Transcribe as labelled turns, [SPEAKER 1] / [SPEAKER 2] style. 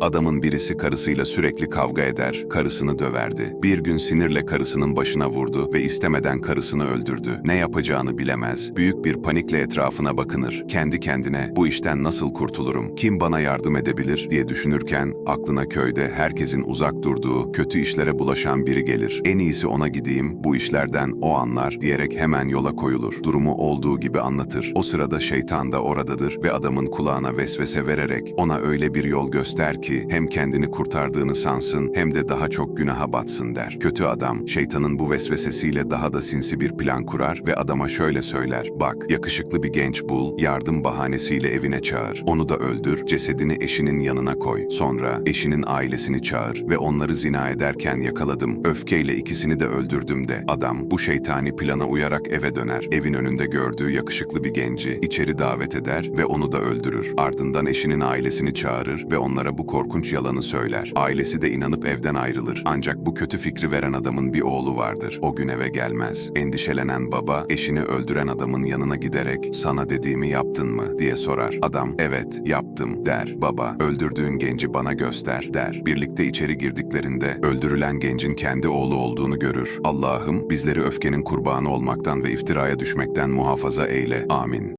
[SPEAKER 1] Adamın birisi karısıyla sürekli kavga eder, karısını döverdi. Bir gün sinirle karısının başına vurdu ve istemeden karısını öldürdü. Ne yapacağını bilemez. Büyük bir panikle etrafına bakınır. Kendi kendine bu işten nasıl kurtulurum, kim bana yardım edebilir diye düşünürken aklına köyde herkesin uzak durduğu, kötü işlere bulaşan biri gelir. En iyisi ona gideyim, bu işlerden o anlar diyerek hemen yola koyulur. Durumu olduğu gibi anlatır. O sırada şeytan da oradadır ve adamın kulağına vesvese vererek ona öyle bir yol göster ki hem kendini kurtardığını sansın hem de daha çok günaha batsın der. Kötü adam şeytanın bu vesvesesiyle daha da sinsi bir plan kurar ve adama şöyle söyler. Bak yakışıklı bir genç bul, yardım bahanesiyle evine çağır. Onu da öldür, cesedini eşinin yanına koy. Sonra eşinin ailesini çağır ve onları zina ederken yakaladım. Öfkeyle ikisini de öldürdüm de. Adam bu şeytani plana uyarak eve döner. Evin önünde gördüğü yakışıklı bir genci içeri davet eder ve onu da öldürür. Ardından eşinin ailesini çağırır ve onlara bu korkunç yalanı söyler. Ailesi de inanıp evden ayrılır. Ancak bu kötü fikri veren adamın bir oğlu vardır. O gün eve gelmez. Endişelenen baba eşini öldüren adamın yanına giderek sana dediğimi yaptın mı diye sorar. Adam evet yaptım der. Baba öldürdüğün genci bana göster der. Birlikte içeri girdiklerinde öldürülen gencin kendi oğlu olduğunu görür. Allah'ım bizleri öfkenin kurbanı olmaktan ve iftiraya düşmekten muhafaza eyle. Amin.